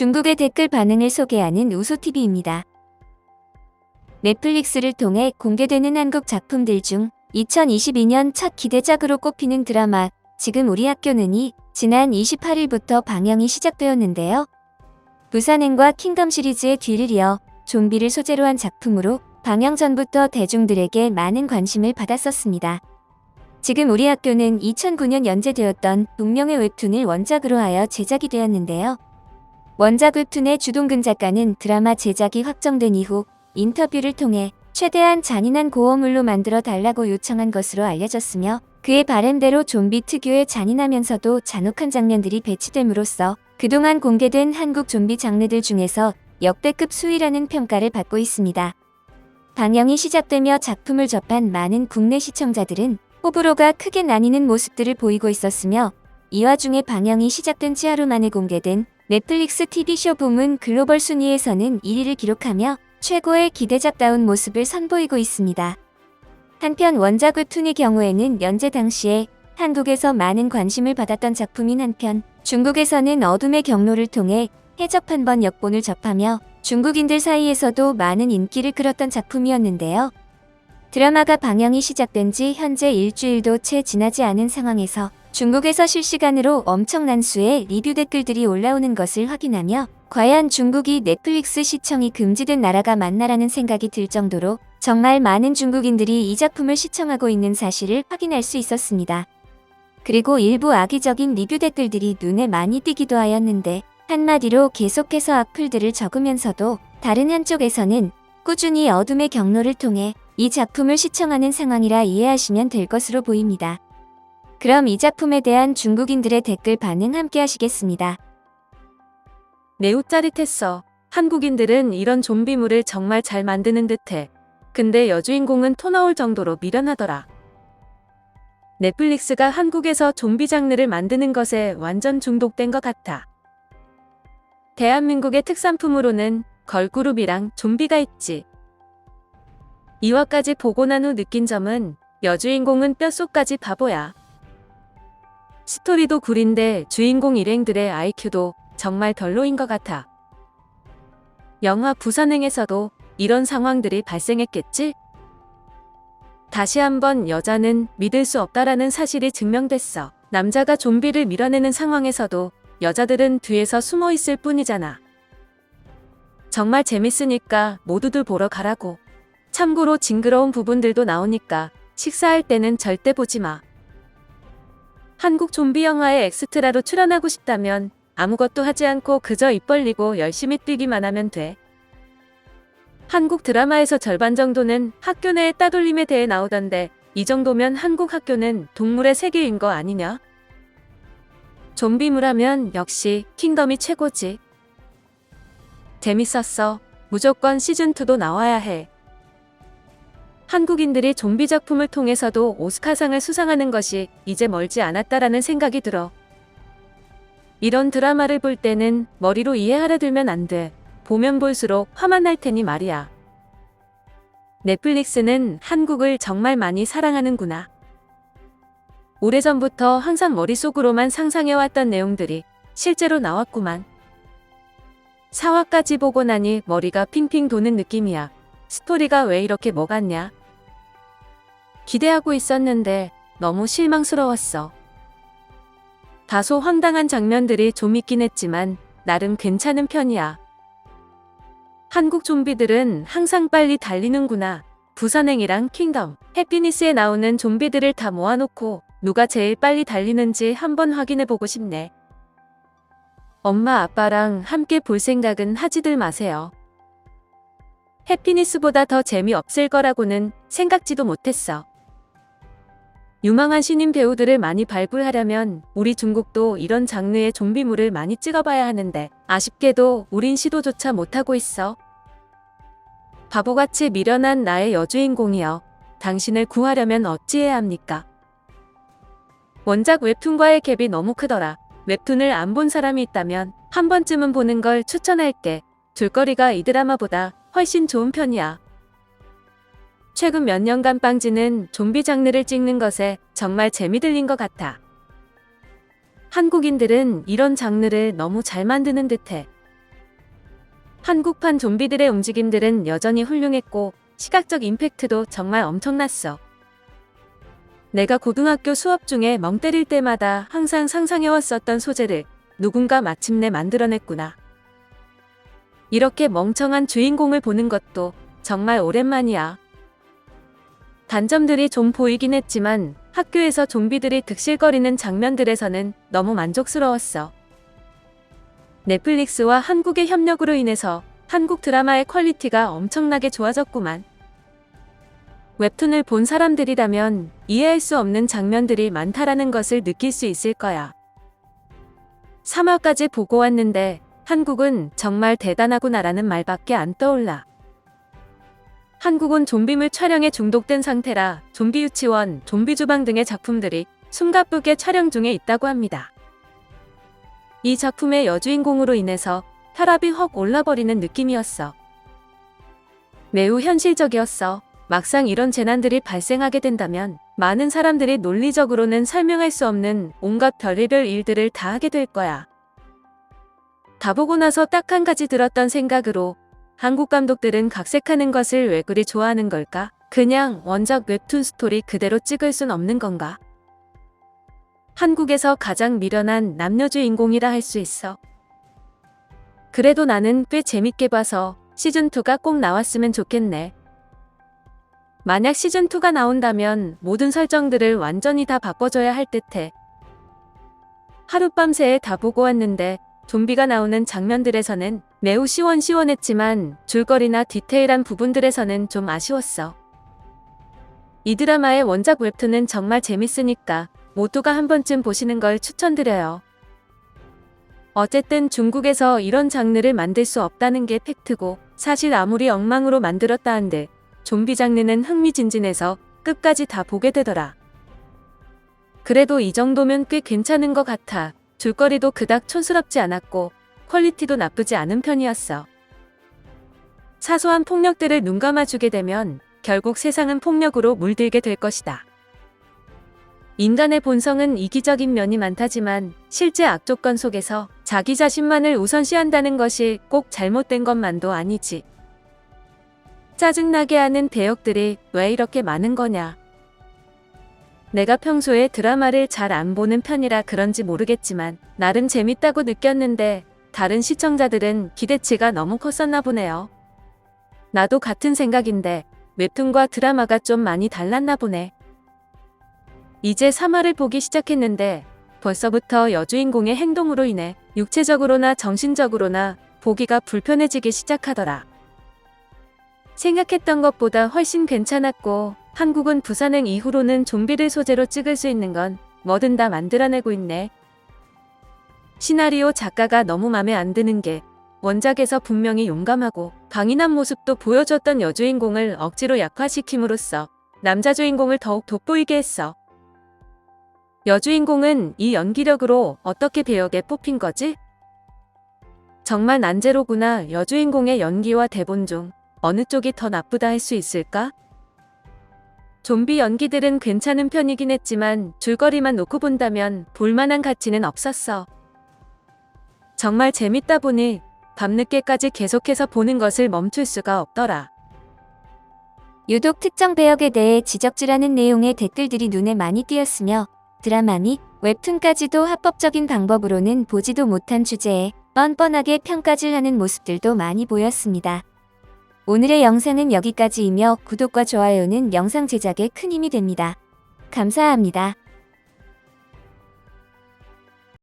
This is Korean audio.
중국의 댓글 반응을 소개하는 우소TV입니다. 넷플릭스를 통해 공개되는 한국 작품들 중 2022년 첫 기대작으로 꼽히는 드라마 지금 우리 학교는이 지난 28일부터 방영이 시작되었는데요. 부산행과 킹덤 시리즈의 뒤를 이어 좀비를 소재로 한 작품으로 방영 전부터 대중들에게 많은 관심을 받았었습니다. 지금 우리 학교는 2009년 연재되었던 동명의 웹툰을 원작으로 하여 제작이 되었는데요. 원작 웹툰의 주동근 작가는 드라마 제작이 확정된 이후 인터뷰를 통해 최대한 잔인한 고어물로 만들어 달라고 요청한 것으로 알려졌으며 그의 바램대로 좀비 특유의 잔인하면서도 잔혹한 장면들이 배치됨으로써 그동안 공개된 한국 좀비 장르들 중에서 역대급 수위라는 평가를 받고 있습니다. 방영이 시작되며 작품을 접한 많은 국내 시청자들은 호불호가 크게 나뉘는 모습들을 보이고 있었으며 이 와중에 방영이 시작된 지 하루 만에 공개된 넷플릭스 TV쇼 부문 글로벌 순위에서는 1위를 기록하며 최고의 기대작다운 모습을 선보이고 있습니다. 한편 원작 웹툰의 경우에는 연재 당시에 한국에서 많은 관심을 받았던 작품인 한편 중국에서는 어둠의 경로를 통해 해적 한 번 역본을 접하며 중국인들 사이에서도 많은 인기를 끌었던 작품이었는데요. 드라마가 방영이 시작된 지 현재 일주일도 채 지나지 않은 상황에서 중국에서 실시간으로 엄청난 수의 리뷰 댓글들이 올라오는 것을 확인하며 과연 중국이 넷플릭스 시청이 금지된 나라가 맞나라는 생각이 들 정도로 정말 많은 중국인들이 이 작품을 시청하고 있는 사실을 확인할 수 있었습니다. 그리고 일부 악의적인 리뷰 댓글들이 눈에 많이 띄기도 하였는데 한마디로 계속해서 악플들을 적으면서도 다른 한쪽에서는 꾸준히 어둠의 경로를 통해 이 작품을 시청하는 상황이라 이해하시면 될 것으로 보입니다. 그럼 이 작품에 대한 중국인들의 댓글 반응 함께 하시겠습니다. 매우 짜릿했어. 한국인들은 이런 좀비물을 정말 잘 만드는 듯해. 근데 여주인공은 토 나올 정도로 미련하더라. 넷플릭스가 한국에서 좀비 장르를 만드는 것에 완전 중독된 것 같아. 대한민국의 특산품으로는 걸그룹이랑 좀비가 있지. 2화까지 보고 난 후 느낀 점은 여주인공은 뼛속까지 바보야. 스토리도 구린데 주인공 일행들의 IQ도 정말 별로인 것 같아. 영화 부산행에서도 이런 상황들이 발생했겠지? 다시 한번 여자는 믿을 수 없다라는 사실이 증명됐어. 남자가 좀비를 밀어내는 상황에서도 여자들은 뒤에서 숨어 있을 뿐이잖아. 정말 재밌으니까 모두들 보러 가라고. 참고로 징그러운 부분들도 나오니까 식사할 때는 절대 보지 마. 한국 좀비 영화에 엑스트라로 출연하고 싶다면 아무것도 하지 않고 그저 입 벌리고 열심히 뛰기만 하면 돼. 한국 드라마에서 절반 정도는 학교 내의 따돌림에 대해 나오던데 이 정도면 한국 학교는 동물의 세계인 거 아니냐? 좀비물 하면 역시 킹덤이 최고지. 재밌었어. 무조건 시즌2도 나와야 해. 한국인들이 좀비 작품을 통해서도 오스카상을 수상하는 것이 이제 멀지 않았다라는 생각이 들어. 이런 드라마를 볼 때는 머리로 이해하려 들면 안 돼. 보면 볼수록 화만 날 테니 말이야. 넷플릭스는 한국을 정말 많이 사랑하는구나. 오래전부터 항상 머릿속으로만 상상해왔던 내용들이 실제로 나왔구만. 4화까지 보고 나니 머리가 핑핑 도는 느낌이야. 스토리가 왜 이렇게 뭐 같냐? 기대하고 있었는데 너무 실망스러웠어. 다소 황당한 장면들이 좀 있긴 했지만 나름 괜찮은 편이야. 한국 좀비들은 항상 빨리 달리는구나. 부산행이랑 킹덤, 해피니스에 나오는 좀비들을 다 모아놓고 누가 제일 빨리 달리는지 한번 확인해보고 싶네. 엄마 아빠랑 함께 볼 생각은 하지들 마세요. 해피니스보다 더 재미없을 거라고는 생각지도 못했어. 유망한 신인 배우들을 많이 발굴하려면 우리 중국도 이런 장르의 좀비물을 많이 찍어봐야 하는데 아쉽게도 우린 시도조차 못하고 있어. 바보같이 미련한 나의 여주인공이여. 당신을 구하려면 어찌해야 합니까? 원작 웹툰과의 갭이 너무 크더라. 웹툰을 안 본 사람이 있다면 한 번쯤은 보는 걸 추천할게. 줄거리가 이 드라마보다 훨씬 좋은 편이야. 최근 몇 년간 빵지는 좀비 장르를 찍는 것에 정말 재미 들린 것 같아. 한국인들은 이런 장르를 너무 잘 만드는 듯해. 한국판 좀비들의 움직임들은 여전히 훌륭했고 시각적 임팩트도 정말 엄청났어. 내가 고등학교 수업 중에 멍 때릴 때마다 항상 상상해왔었던 소재를 누군가 마침내 만들어냈구나. 이렇게 멍청한 주인공을 보는 것도 정말 오랜만이야. 단점들이 좀 보이긴 했지만 학교에서 좀비들이 득실거리는 장면들에서는 너무 만족스러웠어. 넷플릭스와 한국의 협력으로 인해서 한국 드라마의 퀄리티가 엄청나게 좋아졌구만. 웹툰을 본 사람들이라면 이해할 수 없는 장면들이 많다라는 것을 느낄 수 있을 거야. 3화까지 보고 왔는데 한국은 정말 대단하구나라는 말밖에 안 떠올라. 한국은 좀비물 촬영에 중독된 상태라 좀비 유치원, 좀비 주방 등의 작품들이 숨가쁘게 촬영 중에 있다고 합니다. 이 작품의 여주인공으로 인해서 혈압이 확 올라버리는 느낌이었어. 매우 현실적이었어. 막상 이런 재난들이 발생하게 된다면 많은 사람들이 논리적으로는 설명할 수 없는 온갖 별의별 일들을 다 하게 될 거야. 다 보고 나서 딱 한 가지 들었던 생각으로 한국 감독들은 각색하는 것을 왜 그리 좋아하는 걸까? 그냥 원작 웹툰 스토리 그대로 찍을 순 없는 건가? 한국에서 가장 미련한 남녀 주인공이라 할 수 있어. 그래도 나는 꽤 재밌게 봐서 시즌2가 꼭 나왔으면 좋겠네. 만약 시즌2가 나온다면 모든 설정들을 완전히 다 바꿔줘야 할 듯해. 하룻밤 새에 다 보고 왔는데 좀비가 나오는 장면들에서는 매우 시원시원했지만 줄거리나 디테일한 부분들에서는 좀 아쉬웠어. 이 드라마의 원작 웹툰은 정말 재밌으니까 모두가 한 번쯤 보시는 걸 추천드려요. 어쨌든 중국에서 이런 장르를 만들 수 없다는 게 팩트고 사실 아무리 엉망으로 만들었다 한들 좀비 장르는 흥미진진해서 끝까지 다 보게 되더라. 그래도 이 정도면 꽤 괜찮은 것 같아. 줄거리도 그닥 촌스럽지 않았고 퀄리티도 나쁘지 않은 편이었어. 사소한 폭력들을 눈 감아주게 되면 결국 세상은 폭력으로 물들게 될 것이다. 인간의 본성은 이기적인 면이 많다지만 실제 악조건 속에서 자기 자신만을 우선시한다는 것이 꼭 잘못된 것만도 아니지. 짜증나게 하는 대역들이 왜 이렇게 많은 거냐. 내가 평소에 드라마를 잘 안 보는 편이라 그런지 모르겠지만 나름 재밌다고 느꼈는데 다른 시청자들은 기대치가 너무 컸었나 보네요. 나도 같은 생각인데 웹툰과 드라마가 좀 많이 달랐나 보네. 이제 3화를 보기 시작했는데 벌써부터 여주인공의 행동으로 인해 육체적으로나 정신적으로나 보기가 불편해지기 시작하더라. 생각했던 것보다 훨씬 괜찮았고 한국은 부산행 이후로는 좀비를 소재로 찍을 수 있는 건 뭐든 다 만들어내고 있네. 시나리오 작가가 너무 맘에 안 드는 게 원작에서 분명히 용감하고 강인한 모습도 보여줬던 여주인공을 억지로 약화시킴으로써 남자 주인공을 더욱 돋보이게 했어. 여주인공은 이 연기력으로 어떻게 배역에 뽑힌 거지? 정말 난제로구나 여주인공의 연기와 대본 중 어느 쪽이 더 나쁘다 할 수 있을까? 좀비 연기들은 괜찮은 편이긴 했지만 줄거리만 놓고 본다면 볼만한 가치는 없었어. 정말 재밌다 보니 밤늦게까지 계속해서 보는 것을 멈출 수가 없더라. 유독 특정 배역에 대해 지적질하는 내용의 댓글들이 눈에 많이 띄었으며 드라마 및 웹툰까지도 합법적인 방법으로는 보지도 못한 주제에 뻔뻔하게 평가질 하는 모습들도 많이 보였습니다. 오늘의 영상은 여기까지이며 구독과 좋아요는 영상 제작에 큰 힘이 됩니다. 감사합니다.